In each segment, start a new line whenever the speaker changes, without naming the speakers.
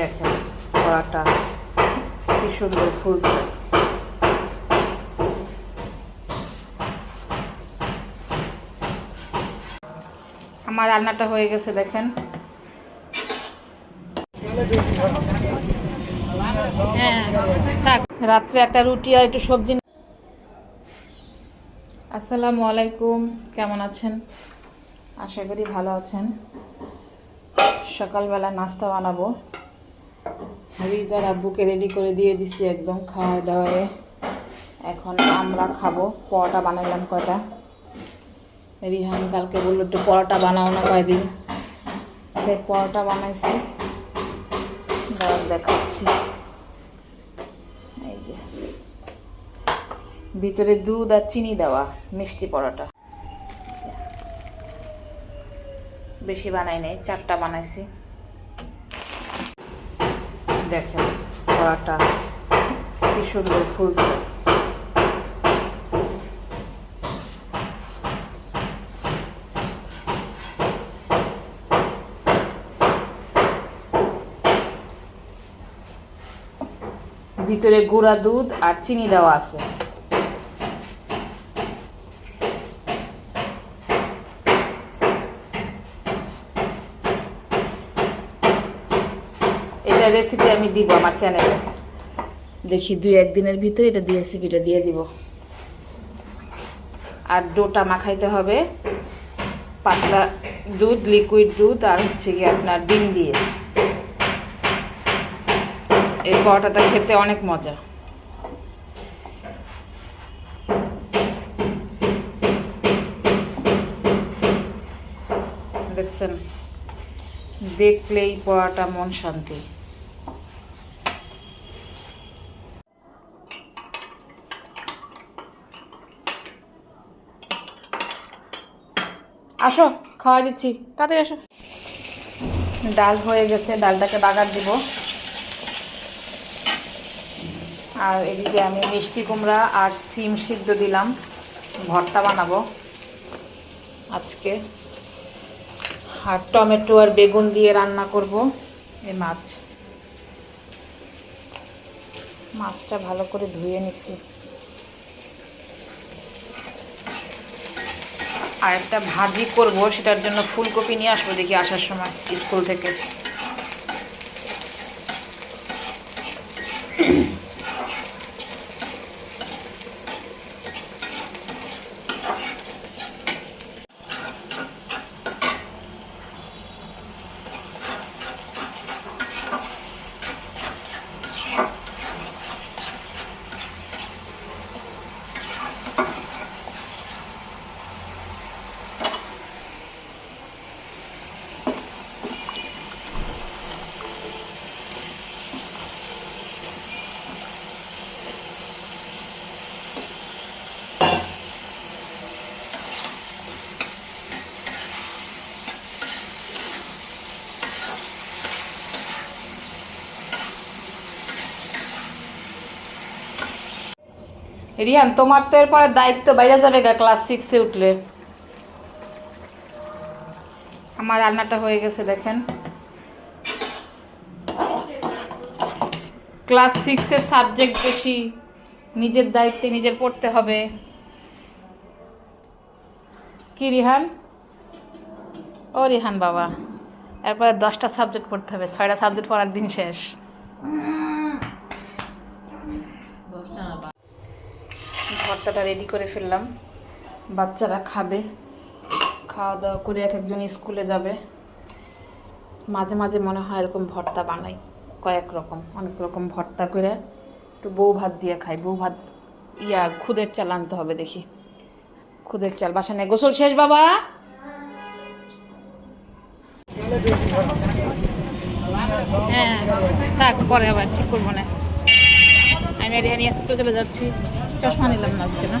দেখেন, কড়াটা কি সুন্দর ফুলছে। আমার রান্নাটা হয়ে গেছে, দেখেন। রাত্রে একটা রুটি আর একটু সবজি আসসালামু আলাইকুম, কেমন আছেন? আশা করি ভালো আছেন। সকালবেলা নাস্তা বানাবো। হরিদার আব্বুকে রেডি করে দিয়ে দিছি একদম খাওয়া দাওয়ায়। এখন আমরা খাব পরোটা বানাইলাম কয়টা। রিহান কালকে বলল একটু পরোটা বানাও না কয়দিন। পরোটা বানাইছি। দেখাচ্ছি। এই যে। ভিতরে দুধ আর চিনি দেওয়া, মিষ্টি পরোটা। বেশি বানাই নাই, চারটা বানাইছি। দেখেন কড়াটা কি সুন্দর ফুলছে। ভিতরে গুঁড়া দুধ আর চিনি দেওয়া আছে। এটা রেসিপি আমি দিব আমার চ্যানেলে দেখি দুই একদিনের ভিতরে এটা দিয়ে রেসিপিটা দিয়ে দিব। আর ডোটা মাখাইতে হবে। পাতলা দুধ লিকুইড দুধ আর হচ্ছে গিয়ে আপনার ডিম দিয়ে। এই পরোটাটা খেতে অনেক মজা। দেখছেন? দেখলেই পড়াটা মন শান্তি। আসো খাওয়া দিচ্ছি। তাড়াতাড়ি আসো। ডাল হয়ে গেছে, ডালটাকে বাগার দিব। আর এদিকে আমি মিষ্টি কুমড়া আর সিম সিদ্ধ দিলাম। ভর্তা বানাবো। আজকে আর টমেটো আর বেগুন দিয়ে রান্না করব এই মাছ। মাছটা ভালো করে ধুয়ে নিছি। আর একটা ভাজি করব সেটার জন্য ফুলকপি নিয়ে আসব দেখি আসার সময় স্কুল থেকে। রিয়ান, তোমার তো এরপরে দায়িত্ব বাইরে যাবে গা, ক্লাস সিক্সে উঠলে। আমার রান্নাটা হয়ে গেছে, দেখেন। ক্লাস সিক্সের সাবজেক্ট বেশি, নিজের দায়িত্বে নিজের পড়তে হবে। কি রিহান? ও রিহান বাবা, এরপরে দশটা সাবজেক্ট পড়তে হবে, ছয়টা সাবজেক্ট পড়ার দিন শেষ। ভর্তাটা রেডি করে ফেললাম। বাচ্চারা খাবে। খাওয়া দাওয়া করে এক একজন স্কুলে যাবে। মাঝে মাঝে মনে হয় এরকম ভর্তা বানাই। কয়েক রকম, অনেক রকম ভর্তা করে একটু বউ ভাত দিয়ে খাই। বউ ভাত, ইয়া, খুদের চাল আনতে হবে দেখি। খুদের চাল, বাসা নেই। গোসল শেষ, বাবা? হ্যাঁ থাক, পরে আবার ঠিক করব না। আমি আর স্কুলে চলে যাচ্ছি। চশমা নিলাম না আজকে না?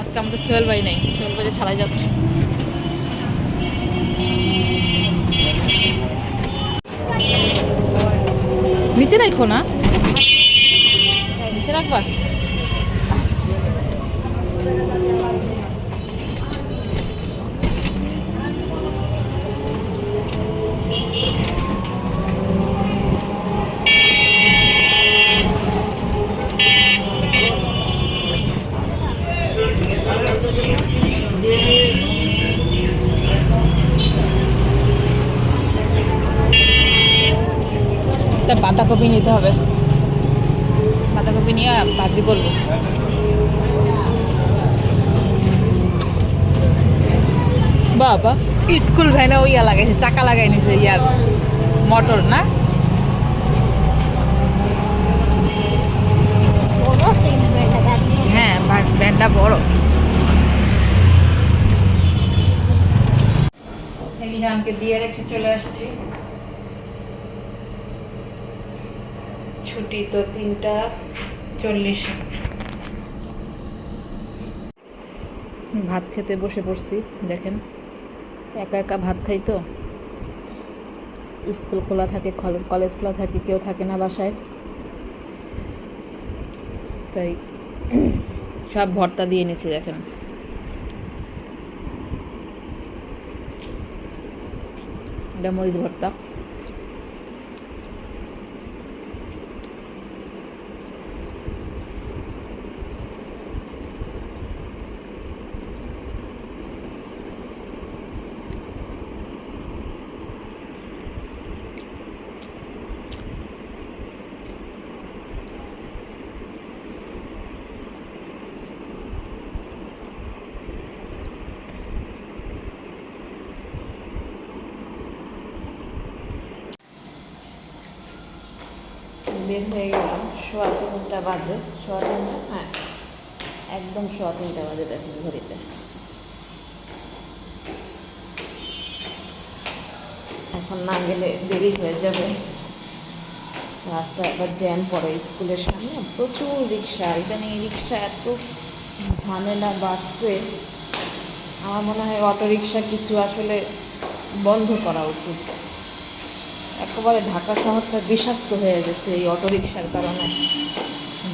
আজকে আমাদের সোহেল ভাই নেই, সোহেল ভাই ছাড়াই যাচ্ছে। নিচে রাখো না। নিচে রাখবা একটা বাঁধাকপি নিতে হবে। বাঁধাকপি নিয়ে ভাজি করব। বাবা, স্কুল ভ্যানে ওই ইয়া লাগাইছে, চাকা লাগাই নিছে ইয়ার মোটর, না? হ্যাঁ ভ্যানটা বড়। এলিহানকে দিয়ে রেখে চলে আসছি। ছুটি তো তিনটা চল্লিশে। ভাত খেতে বসে পড়ছি, দেখেন। একা একা ভাত খাই তো। স্কুল খোলা থাকে কলেজ খোলা থাকে, কেউ থাকে না বাসায়। তাই সব ভর্তা দিয়ে নিয়েছি দেখেন। এটা মরিচ ভর্তা। বের হয়ে গেলাম, সোয়া তিনটা বাজে, সোয়া তিনটা হ্যাঁ একদম সোয়া তিনটা বাজে দেখেন ঘড়িতে। এখন না গেলে দেরি হয়ে যাবে। রাস্তা একবার জ্যাম পড়ে স্কুলের সামনে, প্রচুর রিক্সা ইদানিং রিক্সা এত ঝামেলা বাড়ছে। আমার মনে হয় অটো রিক্সা কিছু আসলে বন্ধ করা উচিত। একেবারে ঢাকা শহরটা বিষাক্ত হয়ে গেছে এই অটোরিকশার কারণে।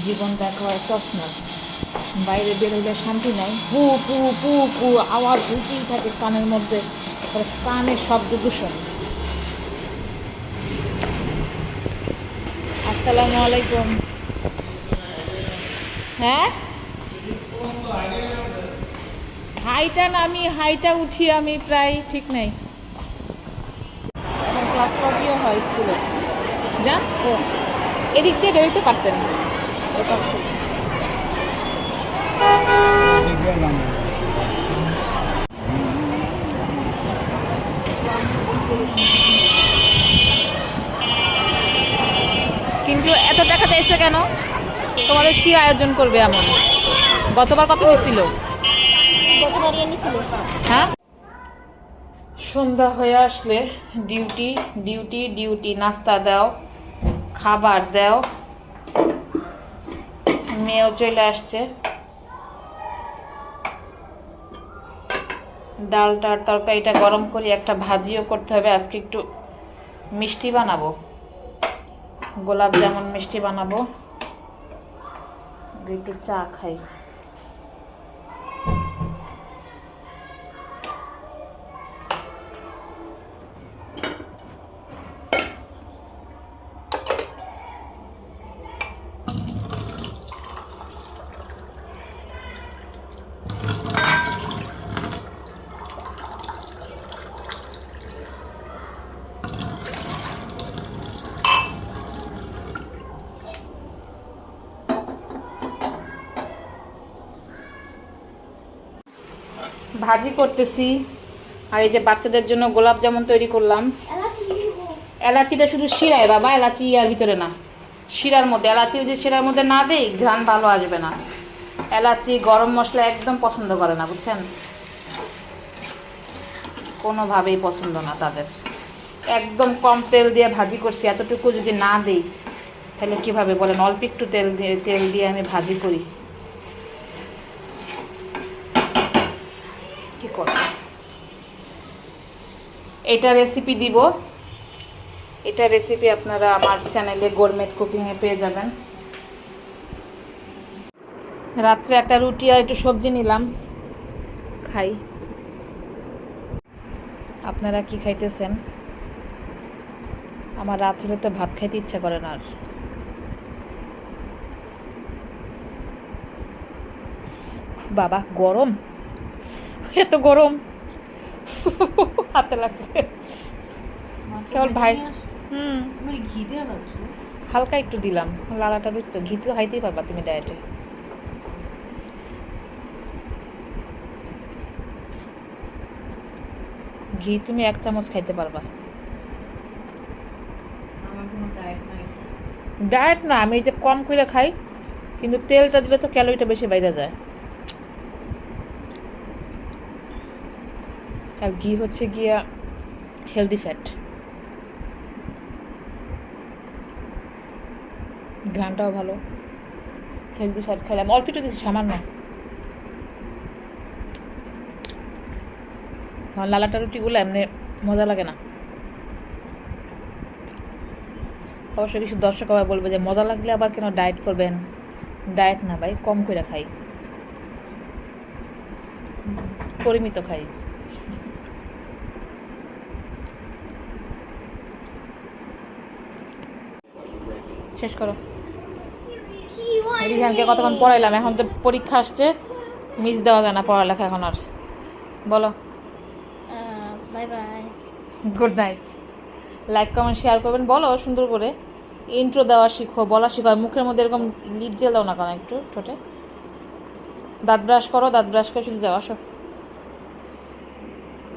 জীবনটা একেবারে টসনস বাইরে বেরোলে শান্তি নাই। পু পু পু পু আওয়াজ হইতেই থাকে কানের মধ্যে। তারপরে কানে শব্দ দূষণ। আসসালামু আলাইকুম। হ্যাঁ? হাইটা নামি, হাইটা উঠি আমি প্রায়, ঠিক নাই। ক্লাস হয় স্কুলে যান তো এদিক দিয়ে বেরোতে পারতেন। কিন্তু এত টাকা চাইছে কেন? তোমাদের কি আয়োজন করবে এমন? গতবার কত নিছিল?
এনেছিল।
হ্যাঁ? সন্ধ্যা হয়ে আসলে ডিউটি ডিউটি ডিউটি, নাস্তা দাও, খাবার দাও। মেয়েও চলে আসছে। ডালটার তরকারিটা গরম করে একটা ভাজিও করতে হবে। আজকে একটু মিষ্টি বানাবো। গোলাপ জামুন মিষ্টি বানাবো। একটু চা খাই। ভাজি করতেছি। আর এই যে বাচ্চাদের জন্য গোলাপ জামুন তৈরি করলাম। এলাচিটা শুধু শিরায় বাবা এলাচি আর ভিতরে না। শিরার মধ্যে এলাচি যদি শিরার মধ্যে না দেই ঘ্রাণ ভালো আসবে না। এলাচি গরম মশলা একদম পছন্দ করে না বুঝছেন? কোনোভাবেই পছন্দ না তাদের। একদম কম তেল দিয়ে ভাজি করছি এতটুকু যদি না দেই তাহলে কীভাবে বলেন? অল্প একটু তেল দিয়ে তেল দিয়ে আমি ভাজি করি। এটা রেসিপি দিব। এটা রেসিপি আপনারা আমার চ্যানেলে গোরমেট কুকিংয়ে পেয়ে যাবেন। রাত্রে একটা রুটি আর একটু সবজি নিলাম। খাই। আপনারা কি খাইতেছেন? আমার রাত হলে তো ভাত খাইতে ইচ্ছা করে না আর। বাবা, গরম। এত গরম। হাতে লাগছে। কেবল ভাই। হুম।
ঘি দেওয়া
হালকা একটু দিলাম। লালাটা বুঝছ ঘি তো খাইতেই পারবা তুমি ডায়েটে ঘি তুমি এক চামচ খাইতে পারবা।
ডায়েট
ডায়েট না আমি এই যে কম করে খাই কিন্তু তেলটা দিলে তো ক্যালোরিটা বেশি বাইরে যায়। আর ঘি হচ্ছে গিয়া হেলদি ফ্যাট ঘ্রানটাও ভালো। হেলদি ফ্যাট খাইলাম অল্প একটু দিচ্ছি, সামান্য। লালাটা রুটিগুলো এমনি মজা লাগে না। অবশ্য কিছু দর্শক আবার বলবে যে, মজা লাগলে আবার কেন ডায়েট করবেন? ডায়েট না ভাই, কম করে খাই। পরিমিত খাই। শেষ করো। রিহানকে কতক্ষণ পড়াইলাম? এখন তো পরীক্ষা আসছে। মিস দেওয়া যায় না পড়ালেখা এখন আর। বলো।
Bye bye
good night like comment share করবেন। বলো সুন্দর করে। ইন্ট্রো দেওয়া শিখো বলা শিখো। মুখের মধ্যে এরকম লিপ জেল দাও না কেন একটু ঠোঁটে? দাঁত ব্রাশ করো দাঁত ব্রাশ করে শুধু যাও আসো।